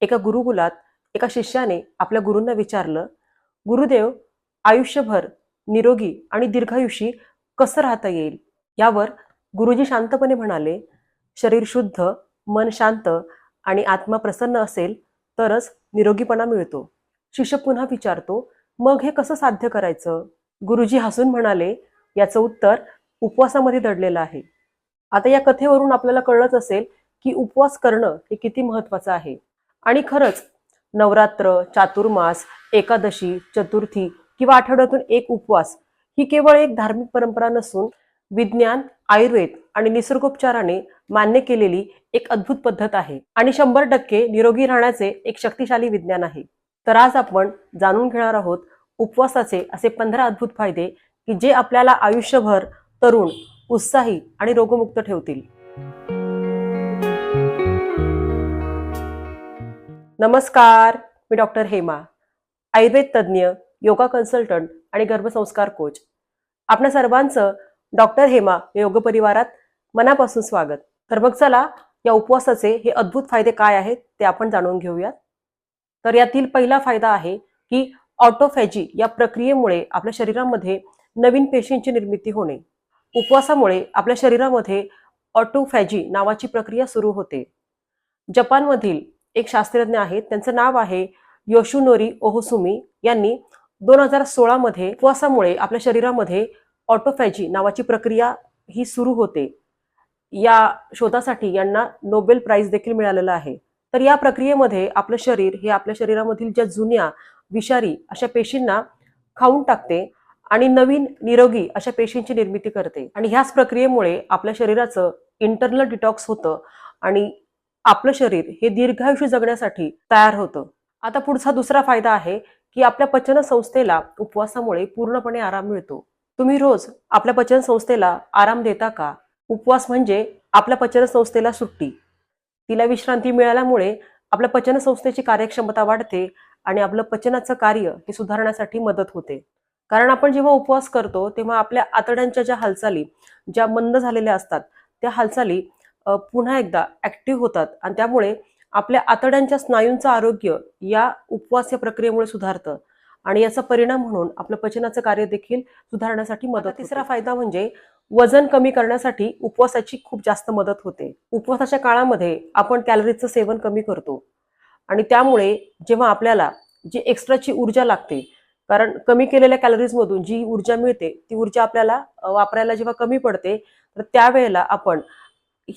एका गुरुकुलात एका शिष्याने आपल्या गुरूंना विचारलं गुरुदेव आयुष्यभर निरोगी आणि दीर्घायुषी कसं राहता येईल? यावर गुरुजी शांतपणे म्हणाले शरीर शुद्ध मन शांत आणि आत्मा प्रसन्न असेल तरच निरोगीपणा मिळतो. शिष्य पुन्हा विचारतो मग हे कसं साध्य करायचं? गुरुजी हसून म्हणाले याचं उत्तर उपवासामध्ये दडलेलं आहे. आता या कथेवरून आपल्याला कळलंच असेल की उपवास करणं हे किती महत्वाचं आहे. आणि खरंच नवरात्र चातुर्मास एकादशी चतुर्थी किंवा आठवड्यातून एक उपवास ही केवळ एक धार्मिक परंपरा नसून विज्ञान आयुर्वेद आणि निसर्गोपचाराने मान्य केलेली एक अद्भुत पद्धत आहे आणि शंभर टक्के निरोगी राहण्याचे एक शक्तिशाली विज्ञान आहे. तर आज आपण जाणून घेणार आहोत उपवासाचे असे पंधरा अद्भुत फायदे की जे आपल्याला आयुष्यभर तरुण उत्साही आणि रोगमुक्त ठेवतील. नमस्कार मी डॉक्टर हेमा आयुर्वेद तज्ज्ञ योगा कन्सल्टंट आणि गर्भसंस्कार कोच. आपल्या सर्वांचं डॉक्टर हेमा योग परिवारात मनापासून स्वागत. तर मग चला या उपवासाचे हे अद्भुत फायदे काय आहेत ते आपण जाणून घेऊयात. तर यातील पहिला फायदा आहे की ऑटोफॅजी या प्रक्रियेमुळे आपल्या शरीरामध्ये नवीन पेशींची निर्मिती होणे. उपवासामुळे आपल्या शरीरामध्ये ऑटोफॅजी नावाची प्रक्रिया सुरू होते. जपानमधील एक शास्त्रज्ञ आहेत. त्यांचं नाव आहे योशुनोरी ओहोसुमी. यांनी दोन हजार सोळामध्ये उपवासामुळे आपल्या शरीरामध्ये ऑटोफॅजी नावाची प्रक्रिया ही सुरू होते. या शोधासाठी यांना नोबेल प्राईज देखील मिळालेला आहे. तर या प्रक्रियेमध्ये आपलं शरीर हे आपल्या शरीरामधील ज्या जुन्या विषारी अशा पेशींना खाऊन टाकते आणि नवीन निरोगी अशा पेशींची निर्मिती करते. आणि ह्याच प्रक्रियेमुळे आपल्या शरीराचं इंटरनल डिटॉक्स होतं आणि आपलं शरीर हे दीर्घायुष्य जगण्यासाठी तयार होतं. आता पुढचा दुसरा फायदा आहे की आपल्या पचन संस्थेला उपवासामुळे पूर्णपणे आराम मिळतो. तुम्ही रोज आपल्या पचन संस्थेला आराम देता का? उपवास म्हणजे आपल्या पचन संस्थेला सुट्टी. तिला विश्रांती मिळाल्यामुळे आपल्या पचन संस्थेची कार्यक्षमता वाढते आणि आपलं पचनाचं कार्य हे सुधारण्यासाठी मदत होते. कारण आपण जेव्हा उपवास करतो तेव्हा आपल्या आतड्यांच्या ज्या हालचाली ज्या मंद झालेल्या असतात त्या हालचाली पुन्हा एकदा ऍक्टिव्ह होतात. आणि त्यामुळे आपल्या आतड्यांच्या स्नायूंचं आरोग्य या उपवास या प्रक्रियेमुळे सुधारतं. आणि याचा परिणाम म्हणून आपलं पचनाचं कार्य देखील सुधारण्यासाठी मदत तिसरा फायदा म्हणजे वजन कमी करण्यासाठी उपवासाची खूप जास्त मदत होते. उपवासाच्या काळामध्ये आपण कॅलरीजचं सेवन कमी करतो. आणि त्यामुळे जेव्हा आपल्याला जी एक्स्ट्राची ऊर्जा लागते कारण कमी केलेल्या कॅलरीजमधून जी ऊर्जा मिळते ती ऊर्जा आपल्याला वापरायला जेव्हा कमी पडते तर त्यावेळेला आपण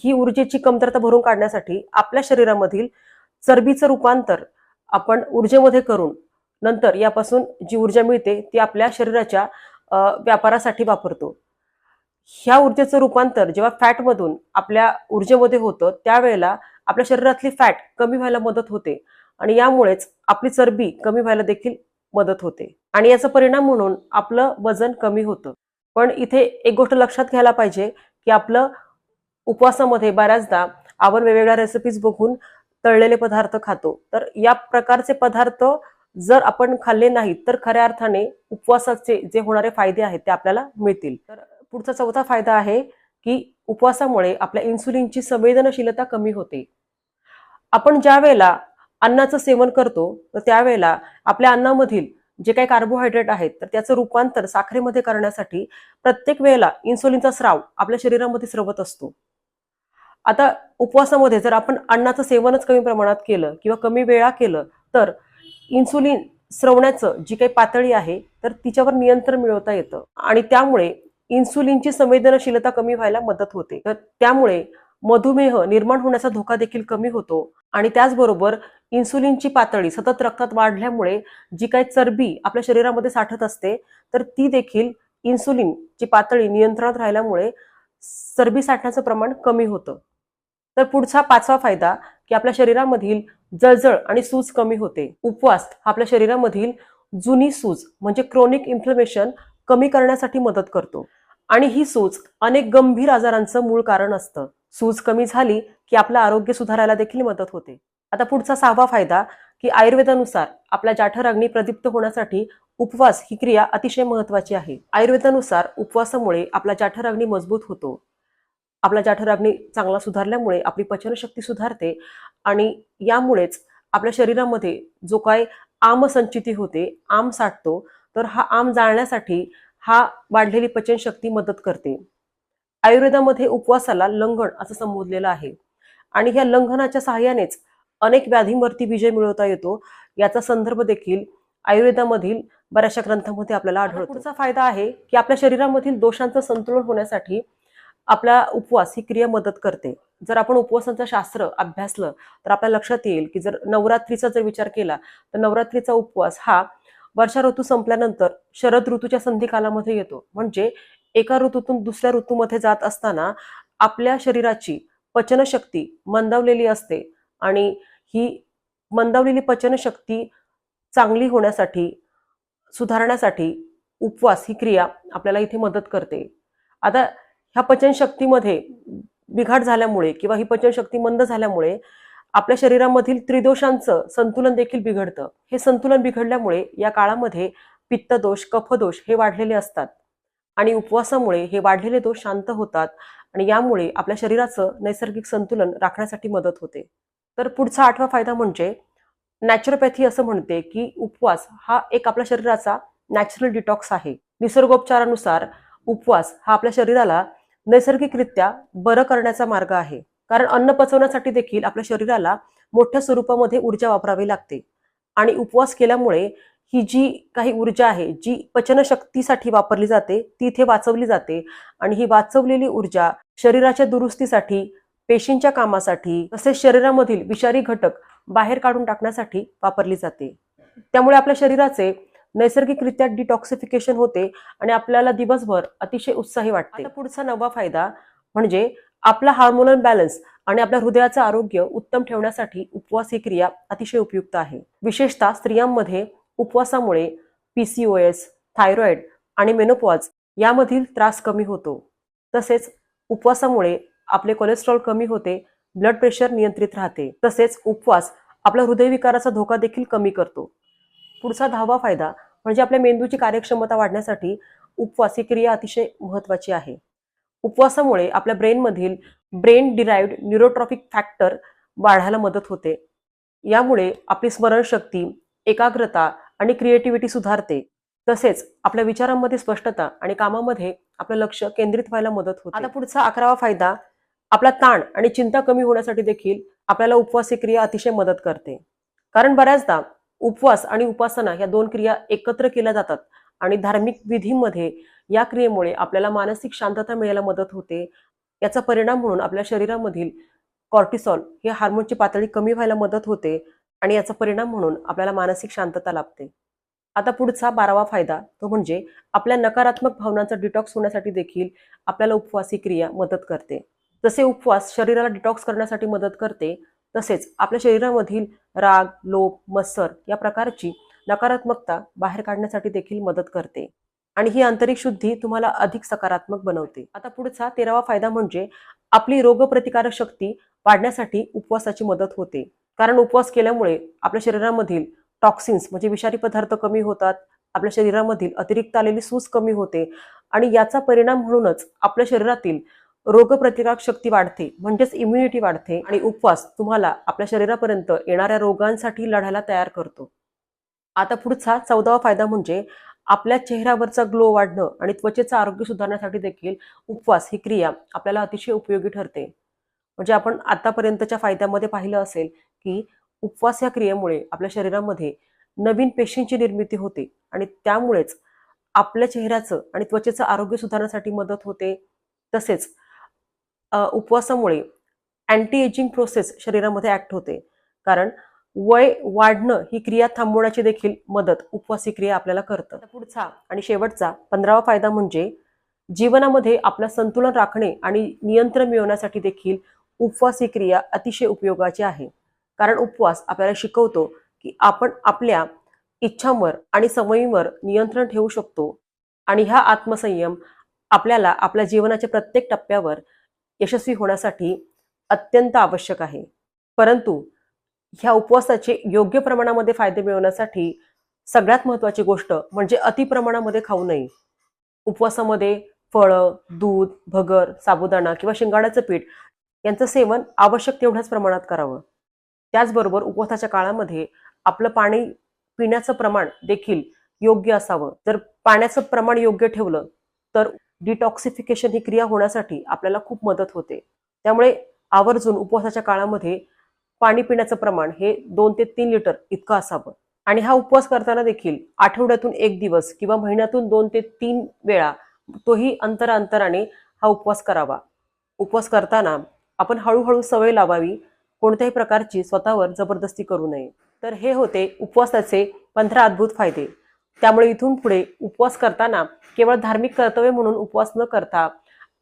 ही ऊर्जेची कमतरता भरून काढण्यासाठी आपल्या शरीरामधील चरबीचं रूपांतर आपण ऊर्जेमध्ये करून नंतर यापासून जी ऊर्जा मिळते ती आपल्या शरीराच्या व्यापारासाठी वापरतो. ह्या ऊर्जेचं रूपांतर जेव्हा फॅटमधून आपल्या ऊर्जेमध्ये होतं त्यावेळेला आपल्या शरीरातली फॅट कमी व्हायला मदत होते आणि यामुळेच आपली चरबी कमी व्हायला देखील मदत होते आणि याचा परिणाम म्हणून आपलं वजन कमी होतं. पण इथे एक गोष्ट लक्षात घ्यायला पाहिजे की आपलं उपवासामध्ये बऱ्याचदा आपण वेगवेगळ्या रेसिपीज बघून तळलेले पदार्थ खातो. तर या प्रकारचे पदार्थ जर आपण खाल्ले नाहीत तर खऱ्या अर्थाने उपवासाचे जे होणारे फायदे आहेत ते आपल्याला मिळतील. तर पुढचा चौथा फायदा आहे की उपवासामुळे आपल्या इन्सुलिनची संवेदनशीलता कमी होते. आपण ज्या वेळेला अन्नाचं सेवन करतो तर त्यावेळेला आपल्या अन्नामधील जे काही कार्बोहायड्रेट आहेत तर त्याचं रूपांतर साखरेमध्ये करण्यासाठी प्रत्येक वेळेला इन्सुलिनचा स्राव आपल्या शरीरामध्ये स्रवत असतो. आता उपवासामध्ये जर आपण अन्नाचं सेवनच कमी प्रमाणात केलं किंवा कमी वेळा केलं तर इन्सुलिन स्रवण्याचं जी काही पातळी आहे तर तिच्यावर नियंत्रण मिळवता येतं. आणि त्यामुळे इन्सुलिनची संवेदनशीलता कमी व्हायला मदत होते. तर त्यामुळे मधुमेह निर्माण होण्याचा धोका देखील कमी होतो. आणि त्याचबरोबर इन्सुलिनची पातळी सतत रक्तात वाढल्यामुळे जी काही चरबी आपल्या शरीरामध्ये साठत असते तर ती देखील इन्सुलिनची पातळी नियंत्रणात राहिल्यामुळे चरबी साठण्याचं प्रमाण कमी होतं. तर पुढचा पाचवा फायदा की आपल्या शरीरामधील जळजळ आणि सूज कमी होते. उपवास आपल्या शरीरामधील जुनी सूज म्हणजे क्रोनिक इन्फ्लमेशन कमी करण्यासाठी मदत करतो. आणि ही सूज अनेक गंभीर आजारांचं मूळ कारण असतं. सूज कमी झाली की आपलं आरोग्य सुधारायला देखील मदत होते. आता पुढचा सहावा फायदा की आयुर्वेदानुसार आपल्या जाठरग्नी प्रदीप्त होण्यासाठी उपवास ही क्रिया अतिशय महत्वाची आहे. आयुर्वेदानुसार उपवासामुळे आपला जाठरग्नी मजबूत होतो. आपला जाठराग्नी चांगला सुधारल्यामुळे आपली पचनशक्ती सुधारते आणि यामुळेच आपल्या शरीरामध्ये जो काय आम संचिती होते आम साठतो तर हा आम जाळण्यासाठी हा वाढलेली पचनशक्ती मदत करते. आयुर्वेदामध्ये उपवासाला लंघन असं संबोधलेलं आहे आणि ह्या लंघनाच्या सहाय्यानेच अनेक व्याधींवरती विजय मिळवता येतो. याचा संदर्भ देखील आयुर्वेदामधील बऱ्याचशा ग्रंथांमध्ये आपल्याला आढळतो. फायदा आहे की आपल्या शरीरामधील दोषांचं संतुलन होण्यासाठी आपला उपवास ही क्रिया मदत करते. जर आपण उपवासाचं शास्त्र अभ्यासलं तर आपल्या लक्षात येईल की जर नवरात्रीचा जर विचार केला तर नवरात्रीचा उपवास हा वर्षा ऋतू संपल्यानंतर शरद ऋतूच्या संधी कालामध्ये येतो. म्हणजे एका ऋतूतून दुसऱ्या ऋतूमध्ये जात असताना आपल्या शरीराची पचनशक्ती मंदावलेली असते आणि ही मंदावलेली पचनशक्ती चांगली होण्यासाठी सुधारण्यासाठी उपवास ही क्रिया आपल्याला इथे मदत करते. आता ह्या पचनशक्तीमध्ये बिघाड झाल्यामुळे किंवा ही पचनशक्ती मंद झाल्यामुळे आपल्या शरीरामधील त्रिदोषांचं संतुलन देखील बिघडतं. हे संतुलन बिघडल्यामुळे या काळामध्ये पित्तदोष कफदोष हे वाढलेले असतात आणि उपवासामुळे हे वाढलेले दोष शांत होतात आणि यामुळे आपल्या शरीराचं नैसर्गिक संतुलन राखण्यासाठी मदत होते. तर पुढचा आठवा फायदा म्हणजे नॅचरोपॅथी असं म्हणते की उपवास हा एक आपल्या शरीराचा नॅचरल डिटॉक्स आहे. निसर्गोपचारानुसार उपवास हा आपल्या शरीराला नैसर्गिकरित्या बरं करण्याचा मार्ग आहे. कारण अन्न पचवण्यासाठी देखील आपल्या शरीराला मोठ्या स्वरूपामध्ये ऊर्जा वापरावी लागते. आणि उपवास केल्यामुळे ही जी काही ऊर्जा आहे जी पचनशक्तीसाठी वापरली जाते ती इथे वाचवली जाते. आणि ही वाचवलेली ऊर्जा शरीराच्या दुरुस्तीसाठी पेशींच्या कामासाठी तसेच शरीरामधील विषारी घटक बाहेर काढून टाकण्यासाठी वापरली जाते. त्यामुळे आपल्या शरीराचे नैसर्गिकरित्या डिटॉक्सिफिकेशन होते आणि आपल्याला दिवसभर अतिशय उत्साही वाटते. आता पुढचा नवा फायदा म्हणजे आपला हार्मोनल बॅलन्स आणि आपल्या हृदयाचं आरोग्य उत्तम ठेवण्यासाठी उपवास ही क्रिया अतिशय उपयुक्त आहे. विशेषतः स्त्रियांमध्ये उपवासामुळे पीसीओएस थायरॉइड आणि मेनोपॉज यामधील त्रास कमी होतो. तसेच उपवासामुळे आपले कोलेस्ट्रॉल कमी होते ब्लड प्रेशर नियंत्रित राहते. तसेच उपवास आपला हृदयविकाराचा धोका देखील कमी करतो. पुढचा दहावा फायदा म्हणजे आपल्या मेंदूची कार्यक्षमता वाढण्यासाठी उपवास ही क्रिया अतिशय महत्वाची आहे. उपवासामुळे आपल्या ब्रेनमधील ब्रेन डिराईव्ड न्यूरोट्रॉफिक फॅक्टर वाढायला मदत होते. यामुळे आपली स्मरणशक्ती एकाग्रता आणि क्रिएटिव्हिटी सुधारते. तसेच आपल्या विचारांमध्ये स्पष्टता आणि कामामध्ये आपलं लक्ष केंद्रित व्हायला मदत होते. आता पुढचा अकरावा फायदा आपला ताण आणि चिंता कमी होण्यासाठी देखील आपल्याला उपवास ही क्रिया अतिशय मदत करते. कारण बऱ्याचदा उपवास आणि उपासना या दोन क्रिया एकत्र केल्या जातात आणि धार्मिक विधीमध्ये या क्रियेमुळे आपल्याला मानसिक शांतता मिळायला मदत होते. याचा परिणाम म्हणून आपल्या शरीरामधील कॉर्टिसॉल हे हार्मोनची पातळी कमी व्हायला मदत होते आणि याचा परिणाम म्हणून आपल्याला मानसिक शांतता लाभते. आता पुढचा बारावा फायदा तो म्हणजे आपल्या नकारात्मक भावनांचा डिटॉक्स होण्यासाठी देखील आपल्याला उपवासी क्रिया मदत करते. जसे उपवास शरीराला डिटॉक्स करण्यासाठी मदत करते तसेच आपल्या शरीरामधील राग लोभ मत्सर या प्रकारची नकारात्मकता बाहेर काढण्यासाठी देखील मदत करते. आणि ही आंतरिक शुद्धी तुम्हाला अधिक सकारात्मक बनवते. आता पुढचा तेरावा फायदा म्हणजे आपली रोगप्रतिकारक शक्ती वाढण्यासाठी उपवासाची मदत होते. कारण उपवास केल्यामुळे आपल्या शरीरामधील टॉक्सिन्स म्हणजे विषारी पदार्थ कमी होतात आपल्या शरीरामधील अतिरिक्त आलेली सूज कमी होते आणि याचा परिणाम म्हणूनच आपल्या शरीरातील रोगप्रतिकारक शक्ती वाढते म्हणजेच इम्युनिटी वाढते आणि उपवास तुम्हाला आपल्या शरीरापर्यंत येणाऱ्या रोगांसाठी लढायला तयार करतो. आता पुढचा चौदावा फायदा म्हणजे आपल्या चेहऱ्यावरचा ग्लो वाढणं आणि त्वचेचं आरोग्य सुधारण्यासाठी देखील उपवास ही क्रिया आपल्याला अतिशय उपयोगी ठरते. म्हणजे आपण आतापर्यंतच्या फायद्यामध्ये पाहिलं असेल की उपवास या क्रियेमुळे आपल्या शरीरामध्ये नवीन पेशींची निर्मिती होते आणि त्यामुळेच आपल्या चेहऱ्याचं आणि त्वचेचं आरोग्य सुधारण्यासाठी मदत होते. तसेच उपवासामुळे अँटी एजिंग प्रोसेस शरीरामध्ये ऍक्ट होते. कारण वय वाढणं ही क्रिया थांबवण्याची देखील मदत उपवास क्रिया आपल्याला करतं. पुढचा. आणि शेवटचा पंधरावा फायदा म्हणजे जीवनामध्ये आपलं संतुलन राखणे आणि नियंत्रण मिळवण्यासाठी देखील उपवास ही क्रिया अतिशय उपयोगाची आहे. कारण उपवास आपल्याला शिकवतो की आपण आपल्या इच्छांवर आणि सवयींवर नियंत्रण ठेवू शकतो. आणि हा आत्मसंयम आपल्याला आपल्या जीवनाच्या प्रत्येक टप्प्यावर यशस्वी होण्यासाठी अत्यंत आवश्यक आहे. परंतु ह्या उपवासाचे योग्य प्रमाणामध्ये फायदे मिळवण्यासाठी सगळ्यात महत्वाची गोष्ट म्हणजे अति प्रमाणामध्ये खाऊ नये. उपवासामध्ये फळं दूध भगर साबुदाणा किंवा शिंगाड्याचं पीठ यांचं सेवन आवश्यक तेवढ्याच प्रमाणात करावं. त्याचबरोबर उपवासाच्या काळामध्ये आपलं पाणी पिण्याचं प्रमाण देखील योग्य असावं. जर पाण्याचं प्रमाण योग्य ठेवलं तर डिटॉक्सिफिकेशन ही क्रिया होण्यासाठी आपल्याला खूप मदत होते. त्यामुळे आवर्जून उपवासाच्या काळामध्ये पाणी पिण्याचं प्रमाण हे दोन ते तीन लिटर इतकं असावं. आणि हा उपवास करताना देखील आठवड्यातून एक दिवस किंवा महिन्यातून दोन ते तीन वेळा तोही अंतराअंतराने हा उपवास करावा. उपवास करताना आपण हळूहळू सवय लावावी कोणत्याही प्रकारची स्वतःवर जबरदस्ती करू नये. तर हे होते उपवासाचे पंधरा अद्भुत फायदे. त्यामुळे इथून पुढे उपवास करताना केवळ धार्मिक कर्तव्य म्हणून उपवास न करता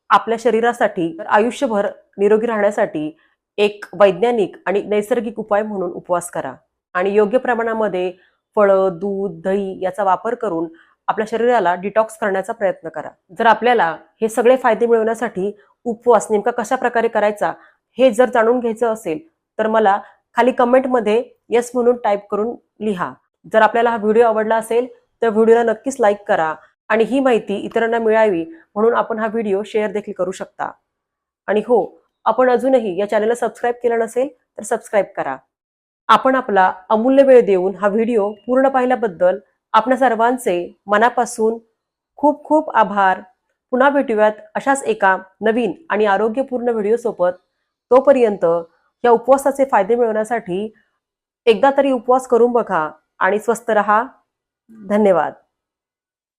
आपल्या शरीरासाठी आयुष्यभर निरोगी राहण्यासाठी एक वैज्ञानिक आणि नैसर्गिक उपाय म्हणून उपवास करा. आणि योग्य प्रमाणामध्ये फळं दूध दही याचा वापर करून आपल्या शरीराला डिटॉक्स करण्याचा प्रयत्न करा. जर आपल्याला हे सगळे फायदे मिळवण्यासाठी उपवास नेमका कशा प्रकारे करायचा हे जर जाणून घ्यायचं असेल तर मला खाली कमेंटमध्ये येस म्हणून टाईप करून लिहा. जर आपल्याला हा व्हिडिओ आवडला असेल तर व्हिडिओला नक्कीच लाईक करा आणि ही माहिती इतरांना मिळावी म्हणून आपण हा व्हिडिओ शेअर देखील करू शकता. आणि हो आपण अजूनही या चॅनलला सबस्क्राईब केलं नसेल तर सबस्क्राईब करा. आपण आपला अमूल्य वेळ देऊन हा व्हिडिओ पूर्ण पाहिल्याबद्दल आपल्या सर्वांचे मनापासून खूप खूप आभार. पुन्हा भेटूयात अशाच एका नवीन आणि आरोग्यपूर्ण व्हिडिओसोबत तोपर्यंत या उपवासाचे फायदे मिळवण्यासाठी एकदा तरी उपवास करून बघा आणि स्वस्त रहा. धन्यवाद.